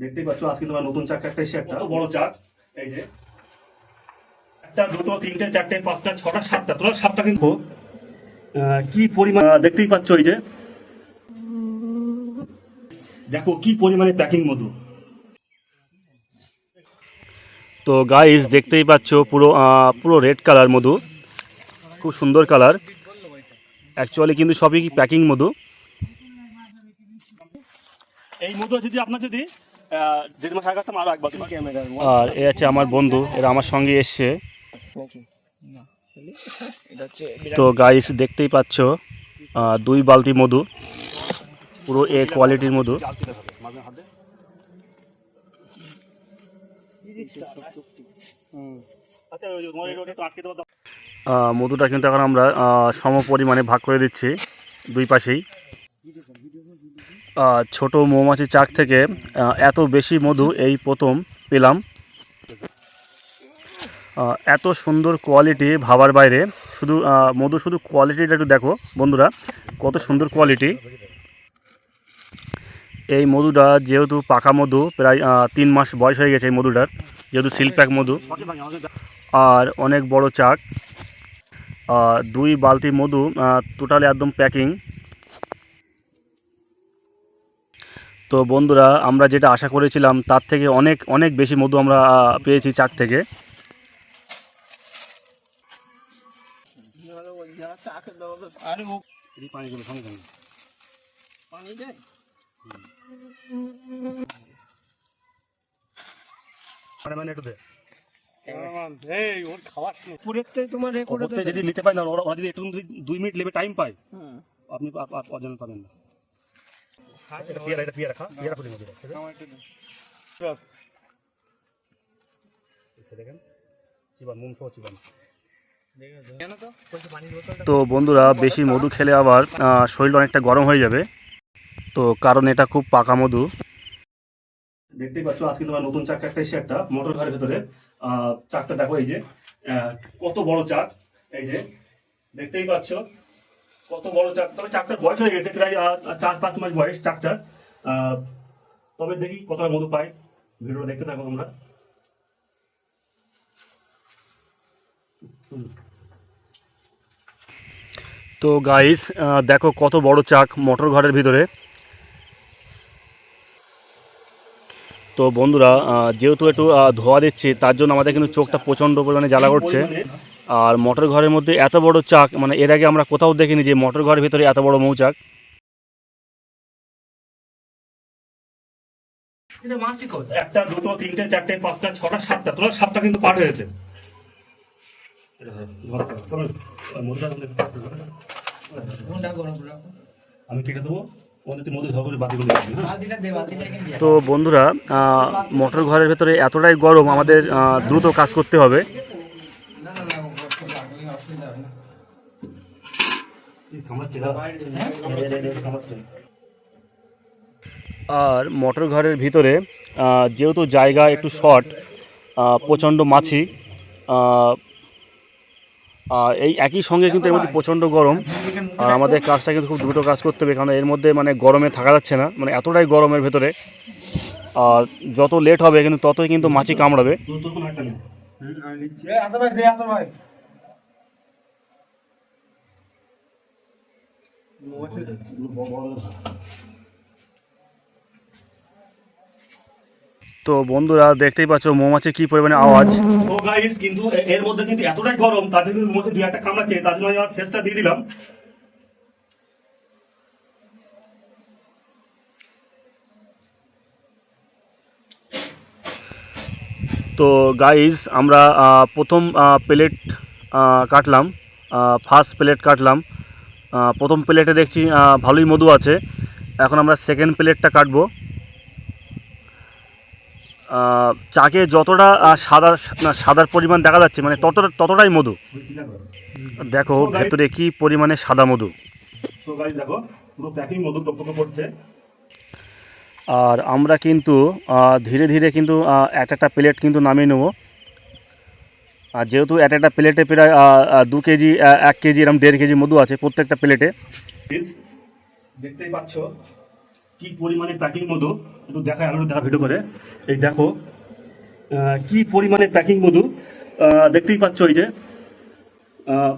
দেখতেই পাচ্ছ আজকে তোমার নতুন চাক একটা এসে একটা। বড় চাক এই যে। একটা দুটো তিনটে চারটে পাঁচটা ছটা সাতটা। তোরা সাতটা কিন্তু কি পরিমাণ দেখতেই পাচ্ছ এই যে। দেখো কি পরিমাণে প্যাকিং মধু। তো গাইস দেখতেই পাচ্ছ পুরো পুরো রেড কালার মধু। খুব সুন্দর কালার অ্যাকচুয়ালি কিন্তু সবই প্যাকিং মধু। এই মধু যদি আপনার যদি আরও এ আছে আমার বন্ধু এরা আমার সঙ্গে এসছে। তো গাইস দেখতেই পাচ্ছ দুই বালতি মধু পুরো এ কোয়ালিটির মধু। আহ, মধুটা কিন্তু এখন আমরা সম পরিমাণে ভাগ করে দিচ্ছি দুই পাশেই। ছোট মৌমাছি চাক থেকে এত বেশি মধু এই প্রথম পেলাম। এত সুন্দর কোয়ালিটি ভাবার বাইরে। শুধু মধু শুধু কোয়ালিটিটা একটু দেখো বন্ধুরা, কত সুন্দর কোয়ালিটি এই মধুটা যেহেতু পাকা মধু, প্রায় তিন মাস বয়স হয়ে গেছে এই মধুটার, যেহেতু সিলপ্যাক মধু। আর অনেক বড় চাক। দুই বালতি মধু টোটালি একদম প্যাকিং তো বন্ধুরা আমরা যেটা আশা করেছিলাম তার থেকে অনেক অনেক বেশি মধু আমরা পেয়েছি চাক থেকে। মানে যদি নিতে পারেন ওরা যদি একটু দুই মিনিট লেবে টাইম পায় আপনি আপ- আপ- অজানা পাবেন না। এটা পিয়ারা এটা পিয়ারা খা পিয়ারা ফুলি মধ্যে দেখেন চিবান মুন সহ চিবান তো বন্ধুরা বেশি মধু খেলে আবার শরীর অনেকটা গরম হয়ে যাবে। তো কারণ এটা খুব পাকা মধু। দেখতেই পাচ্ছ আজকে তোমার নতুন চাক একটা এসে একটা মোটর ঘরের ভেতরে। চাকটা দেখো এই যে কত বড় চাক এই যে দেখতেই পাচ্ছ কত বড় চাক তবে চাকটার বয়স হয়ে গেছে প্রায় চার পাঁচ মাস বয়স চাকটার তবে দেখি কতটা মধু পাই। ভিডিওটা দেখতে থাকো তোমরা। তো গাইস দেখো কত বড় চাক মোটর ঘরের ভিতরে। তো বন্ধুরা যেহেতু একটু ধোয়া দিচ্ছি তার জন্য আমাদের কিন্তু চোখটা প্রচণ্ড পরিমাণে জ্বালা করছে। আর মোটর ঘরের মধ্যে এত বড় চাক মানে এর আগে আমরা কোথাও দেখিনি যে মোটর ঘরের ভিতরে এত বড় মৌচাক। একটা দুটো তিনটে চারটে পাঁচটা ছটা সাতটা তোরা সাতটা কিন্তু পাঠ হয়েছে। আমি কেটে দেবো হ্যাঁ? তো বন্ধুরা মোটর ঘরের ভেতরে এতটাই গরম আমাদের দ্রুত কাজ করতে হবে। আর মোটর ঘরের ভিতরে যেহেতু জায়গা একটু শর্ট প্রচণ্ড মাছি এই একই সঙ্গে কিন্তু এর মধ্যে প্রচণ্ড গরম। আর আমাদের কাজটা কিন্তু খুব দ্রুত কাজ করতে হবে কারণ এর মধ্যে মানে গরমে থাকা যাচ্ছে না মানে এতটাই গরমের ভেতরে। আর যত লেট হবে কিন্তু ততই কিন্তু মাছি কামড়াবে। তো বন্ধুরা দেখতেই পাচ্ছ মৌমাছি কি পরিমাণে আওয়াজ। তো গাইস কিন্তু এর মধ্যে কিন্তু এতটাই গরম তাদের কিন্তু মৌমাছি দুই একটা কামড়াচ্ছে তার জন্য আমি আমার ফেসটা দিয়ে দিলাম। তো গাইস আমরা আহ, প্রথম প্লেট কাটলাম ফার্স্ট প্লেট কাটলাম। প্রথম প্লেটে দেখছি ভালোই মধু আছে। এখন আমরা সেকেন্ড প্লেটটা কাটবো। চাকে যতটা সাদা সাদার পরিমাণ দেখা যাচ্ছে মানে ততটা ততটাই মধু। দেখো ভেতরে কি পরিমাণে সাদা মধু। আর আমরা কিন্তু ধীরে ধীরে কিন্তু আহ, এক একটা প্লেট কিন্তু নামিয়ে নেব। আর যেহেতু এক একটা প্লেটে প্রায় দু কেজি এক কেজি এরকম দেড় কেজি মধু আছে প্রত্যেকটা প্লেটে। দেখতেই পাচ্ছ কি পরিমাণে প্যাকিং মধু। একটু দেখায় আরও দেখা ভিডিও করে। এই দেখো কি পরিমাণে প্যাকিং মধু। দেখতেই পাচ্ছ এই যে আহ,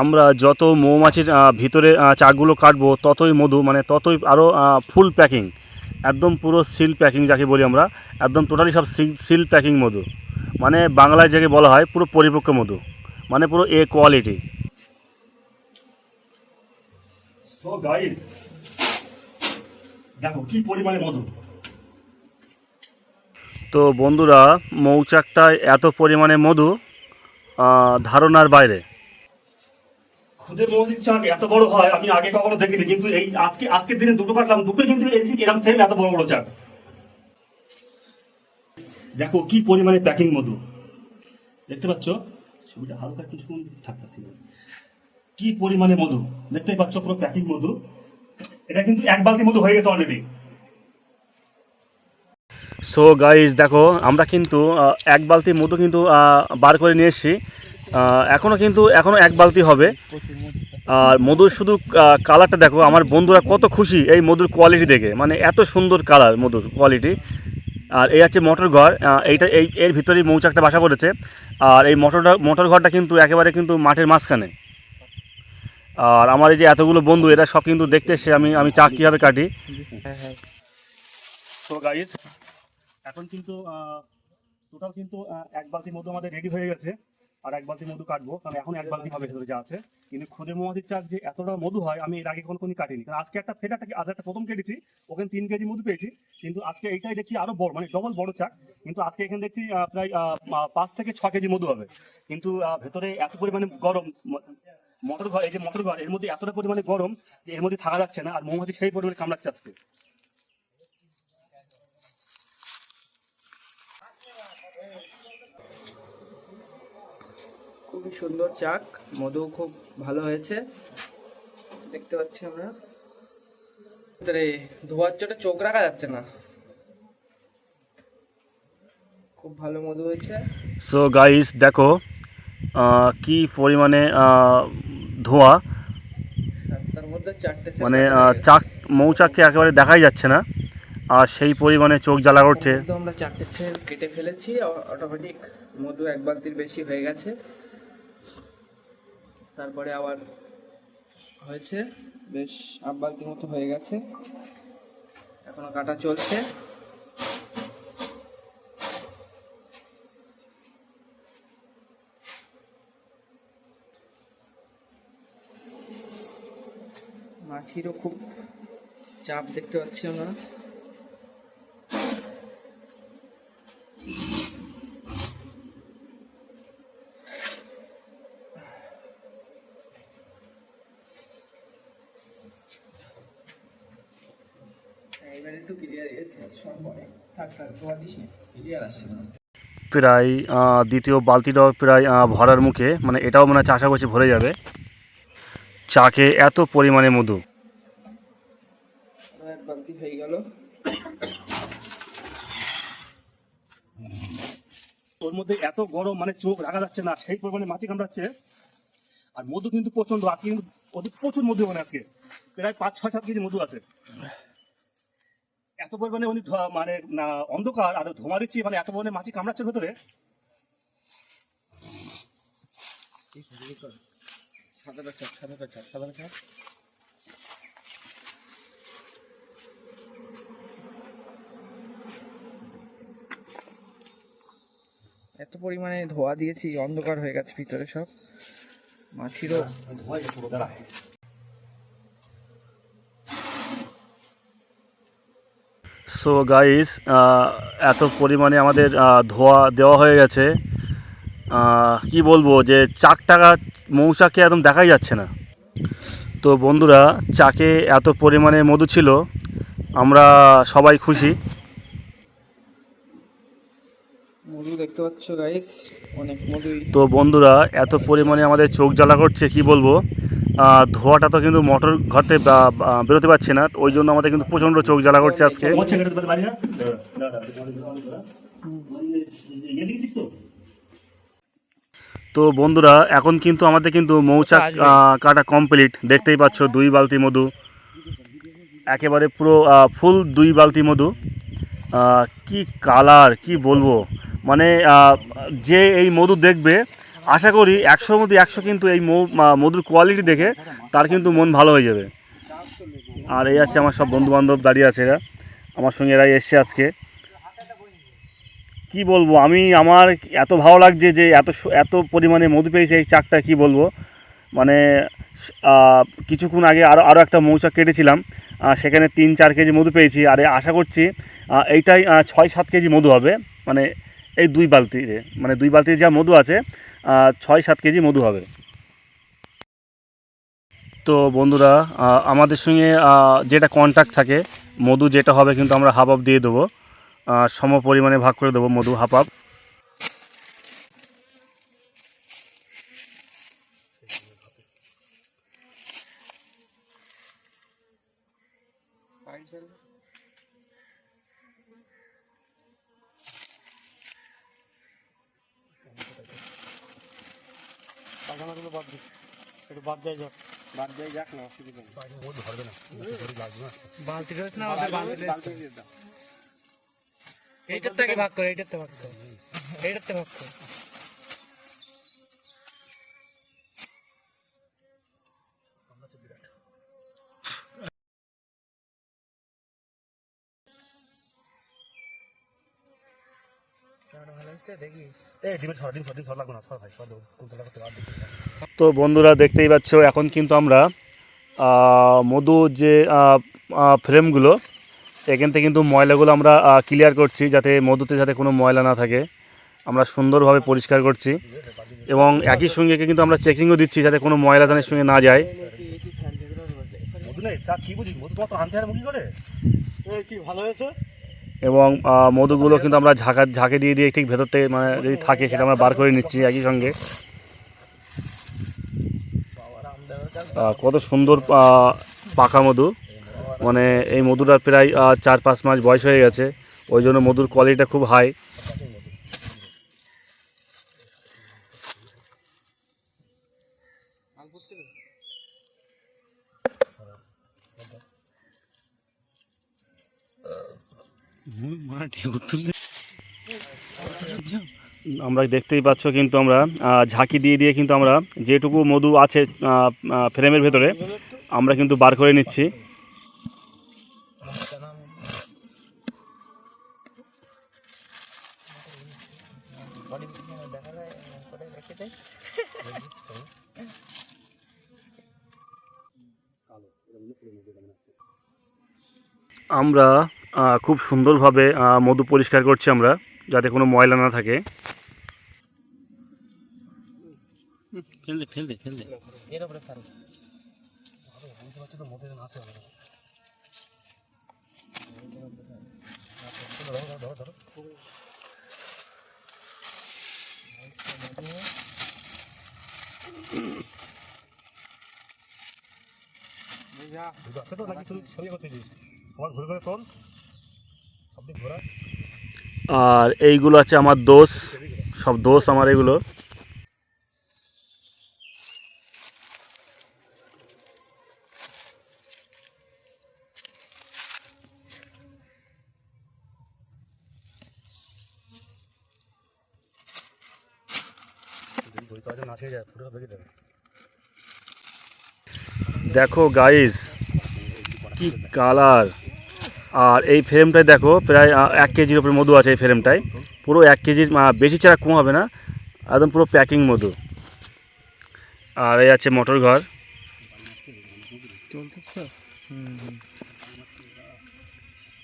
আমরা যত মৌমাছির ভিতরে চাকগুলো কাটবো ততই মধু মানে ততই আরও ফুল প্যাকিং একদম পুরো সিল প্যাকিং যাকে বলি আমরা একদম টোটালি সব সিল প্যাকিং মধু। মানে বাংলায় যাকে বলা হয় পুরো পরিপক্ক মধু মানে পুরো এ কোয়ালিটি। সো দেখো কি পরিমাণে মধু। তো বন্ধুরা মৌচাকটায় এত পরিমাণে মধু ধারণার বাইরে। খুদে মৌজির চাক এত বড় হয়, আমি আগে কখনো দেখিনি, কিন্তু এই আজকে, আজকের দিনে দুটো কাটলাম দুটো কিন্তু এরকম সেম এত বড় বড় চাক দেখো কি পরিমাণে প্যাকিং মধু। দেখতে পাচ্ছ? ছবিটা হালকা কিছু ঠান্ডা ছিল কি পরিমাণে মধু? দেখতেই পাচ্ছ পুরো প্যাকিং মধু। এটা কিন্তু এক বালতি মধু হয়ে গেছে অলরেডি সো গাইজ দেখো, আমরা কিন্তু এক বালতি মধু কিন্তু বার করে নিয়ে এসেছি। আহ, এখনও কিন্তু এখনও এক বালতি হবে। আর মধুর শুধু কালারটা দেখো আমার বন্ধুরা কত খুশি এই মধুর কোয়ালিটি দেখে। মানে এত সুন্দর কালার মধুর কোয়ালিটি আর এই হচ্ছে মোটর ঘর এইটা এই এর ভিতরেই মৌচাকটা বাসা করেছে আর এই মোটরটা মোটর ঘরটা কিন্তু একেবারে কিন্তু মাঠের মাঝখানে। আর আমার এই যে এতগুলো বন্ধু এরা সব কিন্তু দেখতে এসে আমি আমি চা কীভাবে কাটি। এখন কিন্তু টোটাল কিন্তু এক বালতি মধু আমাদের রেডি হয়ে গেছে। আর এক বালতি মধু কাটবো, কারণ এখন এক বালতি হবে ভেতরে যা আছে। কিন্তু খুদে মৌমাছির চাক যে এতটা মধু হয়, আমি এর আগে কোনো কোনো কাটিনি। কারণ আজকে একটা ফেটাটা আজ একটা প্রথম কেটেছি, ওখানে তিন কেজি মধু পেয়েছি, কিন্তু আজকে এইটাই দেখছি আরও বড় মানে ডবল বড় চাক। কিন্তু আজকে এখানে দেখছি প্রায় পাঁচ থেকে ছ কেজি মধু হবে। কিন্তু ভেতরে এত পরিমাণে গরম মোটর ঘর, এই যে মোটর ঘর, এর মধ্যে এতটা পরিমাণে গরম যে এর মধ্যে থাকা যাচ্ছে না, আর মৌমাছি সেই পরিমাণে কামড়াচ্ছে আজকে। খুবই সুন্দর চাক মধু খুব ভালো হয়েছে। দেখতে পাচ্ছি আমরা। ধোয়ার চোটে চোখ রাখা যাচ্ছে না। খুব ভালো মধু হয়েছে। সো গাইস দেখো কি পরিমাণে ধোঁয়া। মানে। চাক মৌচাককে একেবারে দেখাই যাচ্ছে না। আর সেই পরিমাণে চোখ জ্বালা করছে। তো আমরা সেল কেটে ফেলেছি। অটোমেটিক মধু এক বালতির বেশি হয়ে গেছে। তারপরে আবার হয়েছে, বেশ আট বালতির মতো হয়ে গেছে। এখনও কাটা চলছে। মাছিরও খুব চাপ দেখতে পাচ্ছি আমরা এবার একটু ক্লিয়ার সব পরে থাক থাক তোমার দিস ক্লিয়ার আসছে না প্রায় দ্বিতীয় বালতিটাও প্রায় ভরার মুখে মানে এটাও মনে মানে চাষা করছে ভরে যাবে। চাকে এত পরিমাণে মধু। আর বালতি হয়ে গেল। ওর মধ্যে এত গরম মানে চোখ রাখা যাচ্ছে না সেই পরিমাণে মাছি কামড়াচ্ছে। আর মধু কিন্তু প্রচণ্ড আজকে কিন্তু প্রচুর মধু মানে আজকে। প্রায় পাঁচ ছয় সাত কেজি মধু আছে। এত পরিমাণে উনি ধোয়া- মানে অন্ধকার আর ধোঁয়া দিচ্ছি মানে এত পরিমাণে মাছি কামড়াচ্ছে ভেতরে। সাদাটা চাপ সাদাটা চাপ সাদাটা চাপ এত পরিমাণে ধোয়া দিয়েছি অন্ধকার হয়ে গেছে ভিতরে সব। মাছিরও ধোঁয়ায় পুরো দাঁড়ায় সো গাইস এত পরিমাণে আমাদের ধোয়া দেওয়া হয়ে গেছে। কি বলব যে চাক টাকা মৌচাকে একদম দেখাই যাচ্ছে না। তো বন্ধুরা, চাকে এত পরিমাণে মধু ছিল, আমরা সবাই খুশি। তো বন্ধুরা, এত পরিমাণে আমাদের চোখ জ্বালা করছে, কি বলব? ধোঁয়াটা তো কিন্তু মোটর ঘরতে বেরোতে পারছে না ওই জন্য আমাদের কিন্তু প্রচণ্ড চোখ জ্বালা করছে আজকে। তো বন্ধুরা, এখন কিন্তু আমাদের কিন্তু মৌচাক কাটা কমপ্লিট দেখতেই পাচ্ছ, দুই বালতি মধু। একেবারে পুরো ফুল দুই বালতি মধু। কি কালার কি বলব? মানে যে এই মধু দেখবে, আশা করি একশোর মধ্যে একশো কিন্তু এই মধুর কোয়ালিটি দেখে তার কিন্তু মন ভালো হয়ে যাবে। আর এই আছে আমার সব বন্ধু বান্ধব দাঁড়িয়ে আছে এরা। আমার সঙ্গে এরাই এসছে আজকে। কি বলব, আমি, আমার এত ভালো লাগছে যে এত এত পরিমাণে মধু পেয়েছে এই চাকটা, কি বলব? মানে কিছুক্ষণ আগে আরও আরও একটা মৌচাক কেটেছিলাম সেখানে তিন চার কেজি মধু পেয়েছি। আর আশা করছি এইটাই ছয় সাত কেজি মধু হবে। মানে এই দুই বালতিতে মানে দুই বালতিতে যা মধু আছে ছয় সাত কেজি মধু হবে। তো বন্ধুরা আমাদের সঙ্গে যেটা কন্ট্যাক্ট থাকে, মধু যেটা হবে কিন্তু আমরা হাফ হাফ দিয়ে দেবো। সম পরিমাণে ভাগ করে দেবো মধু হাফ বালতি রয়েছে না বালতি এইটার থেকে ভাগ করে এইটার থেকে ভাগ করে। এইটার থেকে ভাগ করে। তো বন্ধুরা দেখতেই পাচ্ছ এখন কিন্তু আমরা মধু যে ফ্রেমগুলো এখান থেকে কিন্তু ময়লাগুলো আমরা ক্লিয়ার করছি যাতে মধুতে যাতে কোনো ময়লা না থাকে। আমরা সুন্দরভাবে পরিষ্কার করছি। এবং একই সঙ্গে কিন্তু আমরা চেকিংও দিচ্ছি যাতে কোনো ময়লা তাদের সঙ্গে না যায়। এবং মধুগুলো কিন্তু আমরা ঝাঁকা, ঝাঁকে দিয়ে দিয়ে ঠিক ভেতর থেকে মানে যদি থাকে সেটা আমরা বার করে নিচ্ছি একই সঙ্গে। কত সুন্দর পাকা মধু। মানে এই মধুটা প্রায় চার পাঁচ মাস বয়স হয়ে গেছে। ওই জন্য মধুর কোয়ালিটিটা খুব হাই আমরা দেখতেই পাচ্ছ কিন্তু আমরা ঝাঁকি দিয়ে দিয়ে কিন্তু আমরা যেটুকু মধু আছে ফ্রেমের ভেতরে, আমরা কিন্তু বার করে নিচ্ছি। আমরা খুব সুন্দরভাবে মধু পরিষ্কার করছি আমরা যাতে কোনো ময়লা না থাকে। ফেলদে ফেলদে ফেলদে। এর উপরে ফেল আর এইগুলো আছে আমার দোষ। সব দোষ আমার এগুলো। দেখো গাইজ কি কালার আর এই ফ্রেমটায় দেখো, প্রায় এক কেজির উপরে মধু আছে এই ফ্রেমটায়। পুরো এক কেজির বেশি ছাড়া কম হবে না, একদম পুরো প্যাকিং মধু। আর এই আছে মোটর ঘর।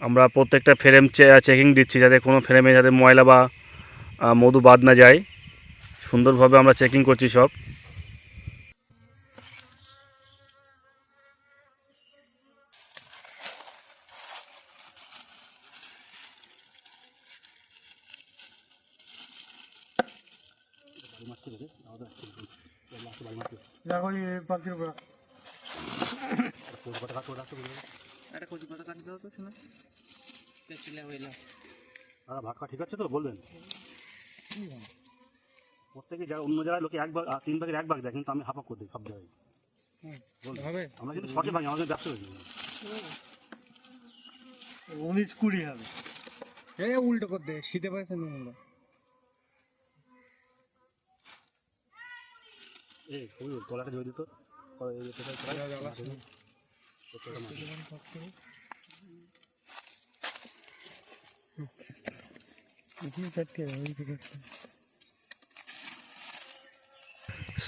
আমরা প্রত্যেকটা ফ্রেম চেকিং দিচ্ছি যাতে কোনো ফ্রেমে যাতে ময়লা বা মধু বাদ না যায়। সুন্দরভাবে আমরা চেকিং করছি সব। একটা কচি পাতা কাটি দাও তো শোনা। পেঁচিলে হইল ভাগটা ঠিক আছে তো? বলবেন। প্রত্যেকে জায়গায় অন্য জায়গায় লোকে এক ভাগ আহ, তিন ভাগের এক ভাগ দেয় কিন্তু আমি হাফ করে দিই সব জায়গায়। বলুন। হবে। আমরা কিন্তু ভাগি আমাদের ব্যবসা হয়েছে উনিশ কুড়ি হবে। এই উল্টো করতে শীতে পাইছে না এই ওই দিত।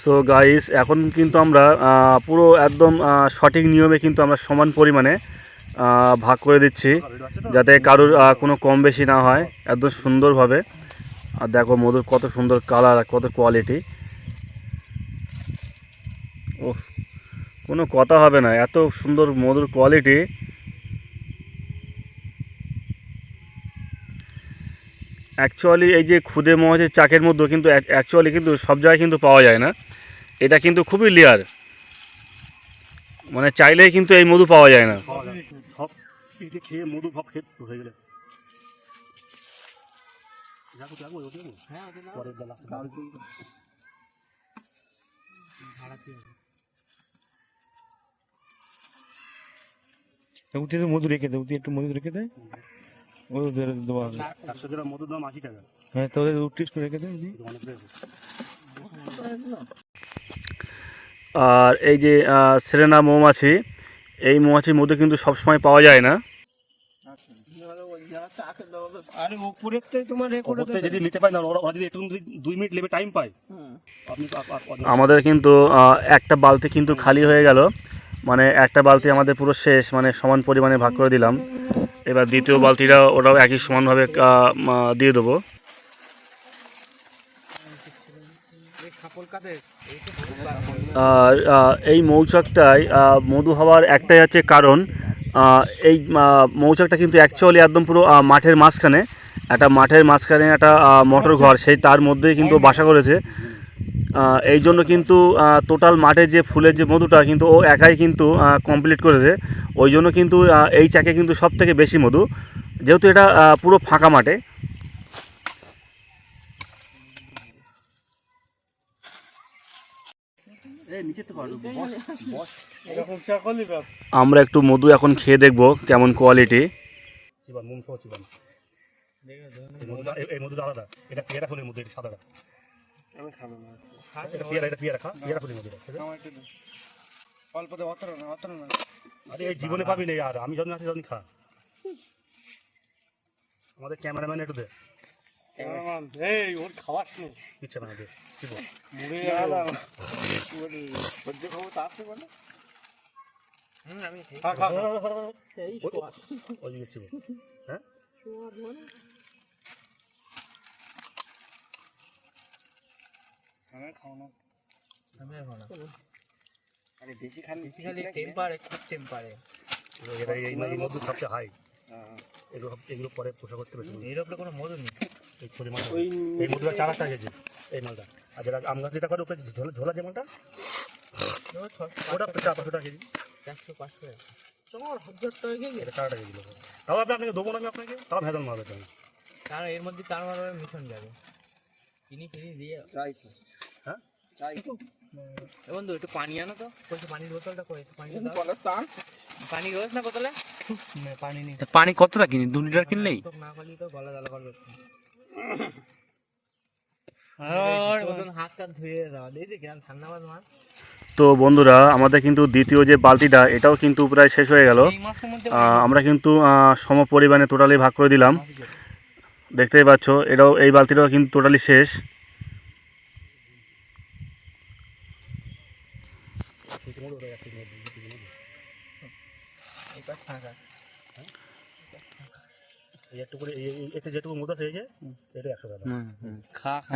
সো গাইস এখন কিন্তু আমরা পুরো একদম সঠিক নিয়মে কিন্তু আমরা সমান পরিমাণে ভাগ করে দিচ্ছি যাতে কারোর কোনো কম বেশি না হয় একদম সুন্দরভাবে। আর দেখো মধুর কত সুন্দর কালার আর কত কোয়ালিটি কোনো কথা হবে না। এত সুন্দর মধুর কোয়ালিটি অ্যাকচুয়ালি এই যে খুদে মহাজের চাকের মধ্যে কিন্তু অ্যাকচুয়ালি কিন্তু সব জায়গায় কিন্তু পাওয়া যায় না। এটা কিন্তু খুবই লেয়ার। মানে চাইলেই কিন্তু এই মধু পাওয়া যায় না। খেয়ে মধু ভাব হয়ে গেলে। হ্যাঁ। পরের বেলা। উঠে তো মধু রেখে দে উঠে একটু মধু রেখে দে মধু ধরে দেওয়া হবে একশো গ্রাম মধুর দাম আশি টাকা। হ্যাঁ করে রেখে দে দি। কিন্তু অনেক বেশি। আর এই যে সেরেনা মৌমাছি এই মৌমাছির মধ্যে কিন্তু সবসময় পাওয়া যায় না। আরে উপরের তোমার যদি নিতে পায় না ওরা যদি একটু দুই মিনিট লেবে টাইম পায়। আমাদের কিন্তু একটা বালতি কিন্তু খালি হয়ে গেল। মানে একটা বালতি আমাদের পুরো শেষ মানে সমান পরিমাণে ভাগ করে দিলাম। এবার দ্বিতীয় বালতিটা ওটাও একই সমানভাবে দিয়ে দেবো। এই মৌচাকটায় মধু হওয়ার একটাই হচ্ছে কারণ এই মৌচাকটা কিন্তু অ্যাকচুয়ালি একদম পুরো মাঠের মাঝখানে, একটা মাঠের মাঝখানে একটা মোটর ঘর, সেই তার মধ্যেই কিন্তু বাসা করেছে। এই জন্য কিন্তু টোটাল মাঠে যে ফুলের যে মধুটা কিন্তু ও একাই কিন্তু কমপ্লিট করেছে ওই জন্য কিন্তু এই চাকে কিন্তু সব থেকে বেশি মধু যেহেতু এটা পুরো ফাঁকা মাঠে এরকম চা করলি বাপ আমরা একটু মধু এখন খেয়ে দেখব কেমন কোয়ালিটি। এই আলাদা। এটা পেয়ারা ফুলের মধ্যে, এটা সাদাটা। আমি খাব না। এটা পেয়ারা খা, পেয়ারা। অল্প দে অত না অত না। আরে এই জীবনে পাবি না আর আমি যখন আছি তখন খা। আমাদের ক্যামেরাম্যান একটু দে। ক্যামেরাম্যান এই ওর খাওয়াস নি। ইচ্ছা না দে কি বল? মুড়ে গেল ওর সহ্য ক্ষমতা আছে বলে। হুম আমি খা খা ওই- ওই হ্যাঁ? খাও না আমি আর খাব না। আরে বেশি খালি বেশি খালি টেম্পারে খুব টেম্পারে এই এই মধু সবচেয়ে হাই এগুলো এগুলো পরে পোষা করতে পারছি এর উপরে কোনো মধু নেই। এই পরিমাণ এই মধুটা চার টাকা এই মালটা। আর যেটা আম গাছ যেটা করে উপরে ঝোলা ঝোলা যে ওটা চার পাঁচশো টাকা কেজি। চারশো পাঁচশো টাকা। কেজি? তাও আপনি আপনাকে দেবো না আমি আপনাকে? তাও ভেজাল এর মধ্যে তার মারবে মিশন যাবে। চিনি ফিনি দিয়ে হ্যাঁ এ বন্ধু একটু পানি আনো তো। বলছি পানির বোতলটা কই? পানি দাও তান। পানি রয়েছে না বোতলে? পানি নেই। পানি কতটা কিনি? দু লিটার কিনলেই? তো না করলে তো গলা জ্বালা করবে। তো বন্ধুরা আমাদের কিন্তু দ্বিতীয় যে বালতিটা এটাও কিন্তু প্রায় শেষ হয়ে গেল। আমরা কিন্তু সম পরিমাণে টোটালি ভাগ করে দিলাম। দেখতেই পাচ্ছ এটাও এই বালতিটাও কিন্তু টোটালি শেষ এটা ফাঁকা এই একটু করে এই এই- এতে যেটুকু মধু আছে এই যে এটা একশো টাকা। খা খা।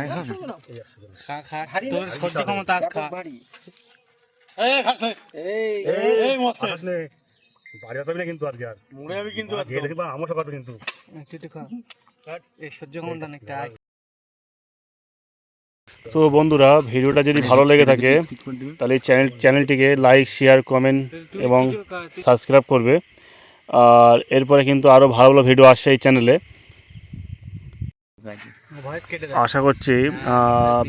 এই একশো টাকা খা খা। তোর সহ্য ক্ষমতা আজ খা। এই খাসে এই এই মস্ত। বাড়ি পাবি না কিন্তু আজকে আর। মুড়ে যাবি কিন্তু গিয়ে দেখবা আমার সকাল কিন্তু। একটু খা। এই সহ্য ক্ষমতা অনেকটা তো বন্ধুরা ভিডিওটা যদি ভালো লেগে থাকে তাহলে চ্যানেল চ্যানেলটিকে লাইক শেয়ার কমেন্ট এবং সাবস্ক্রাইব করবে। আর এরপরে কিন্তু আরও ভালো ভালো ভিডিও আসছে এই চ্যানেলে আশা করছি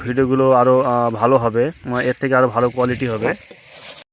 ভিডিওগুলো আরও ভালো হবে এর থেকে আরও ভালো কোয়ালিটি হবে।